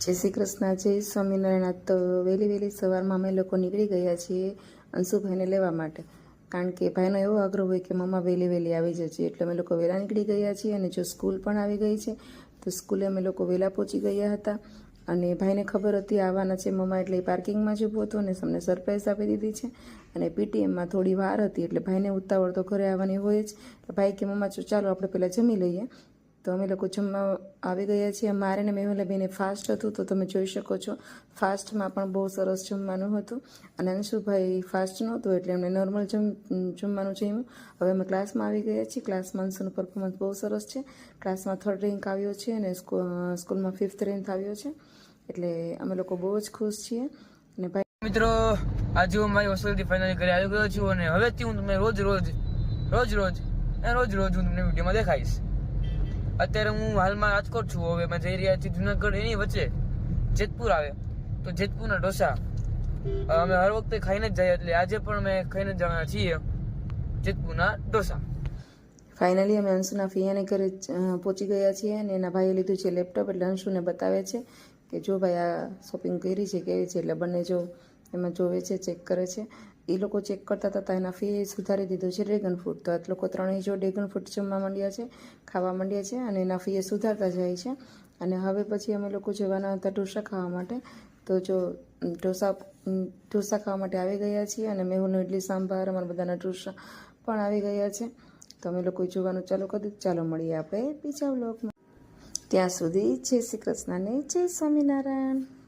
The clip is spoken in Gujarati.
જય શ્રી કૃષ્ણ, જય સ્વામિનારાયણ. તો વહેલી વહેલી સવારમાં અમે લોકો નીકળી ગયા છીએ અંશુભાઈને લેવા માટે. કારણ કે ભાઈનો એવો આગ્રહ હોય કે મમ્મા, વહેલી વહેલી આવી જશે એટલે અમે લોકો વહેલા નીકળી ગયા છીએ અને જો સ્કૂલ પણ આવી ગઈ છે, તો સ્કૂલે અમે લોકો વહેલા પહોંચી ગયા હતા. અને ભાઈને ખબર હતી, આવવાના છે મમ્મા, એટલે એ પાર્કિંગમાં જ ઊભો હતો અને સમને સરપ્રાઈઝ આપી દીધી છે. અને પીટીએમમાં થોડી વાર હતી, એટલે ભાઈને ઉતાવળ તો ઘરે આવવાની હોય જ. ભાઈ કે, મમ્મા ચાલો, આપણે પહેલાં જમી લઈએ. તો અમે લોકો જમવા આવી ગયા છીએ. મારે ને મેહુલા બેને ફાસ્ટ હતું તો તમે જોઈ શકો છો. ફાસ્ટમાં પણ બહુ સરસ જમવાનું હતું. અને અંશુભાઈ ફાસ્ટ નહોતું એટલે એમને નોર્મલ જમ, જમવાનું જમ્યું હવે અમે ક્લાસમાં આવી ગયા છીએ. ક્લાસમાં અંશુનું પરફોર્મન્સ બહુ સરસ છે. ક્લાસમાં થર્ડ રેન્ક આવ્યો છે અને સ્કૂલમાં ફિફ્થ રેન્ક આવ્યો છે. એટલે અમે લોકો બહુ જ ખુશ છીએ. અને ભાઈ મિત્રો, આજે હું મારી હોસ્ટેલથી ફાઇનલી ઘરે આવી ગયો છું અને હવેથી હું તમને રોજ રોજ રોજ રોજ રોજ રોજ હું તમને વિડીયોમાં દેખાઈશ અત્યારે હું હાલમાં રાજકોટ છું. હવે મેં જઈ રહ્યા છીએ જુનાગઢ, એની વચ્ચે. જેતપુર આવે. તો જેતપુરના ઢોસા. અમે હર વખતે ખાઈને જ જઈએ એટલે આજે પણ અમે ખાઈને જવાના છીએ જેતપુરના ઢોસા. ફાઇનલી અમે અંશુના ફિયાને ઘરે પહોંચી ગયા છીએ અને એના ભાઈએ લીધું છે લેપટોપ એટલે અંશુને બતાવે છે કે જો ભાઈ આ શોપિંગ કરી છે, કેવી છે? એટલે બંને જો એમાં જોવે છે ચેક કરે છે. એ લોકો ચેક કરતા હતા એના ફી સુધારી દીધું છે ડ્રેગન ફ્રૂટ તો એ લોકો ત્રણેય જો ડ્રેગન ફ્રૂટ જમવા માંડ્યા છે, ખાવા માંડ્યા છે અને એના ફીએ સુધારતા જાય છે. અને હવે પછી અમે લોકો જવાના હતા ઢોસા ખાવા માટે. તો જો ઢોસા ઢોસા ખાવા માટે આવી ગયા છીએ અને મેહુનો ઇડલી સાંભાર, અમારા બધાના ઢોસા પણ આવી ગયા છે. તો અમે લોકો જોવાનું ચાલુ કરી દીધું. ચાલો મળીએ આપણે બીજા વ્લોગમાં ત્યાં સુધી જય શ્રી કૃષ્ણને જય સ્વામિનારાયણ.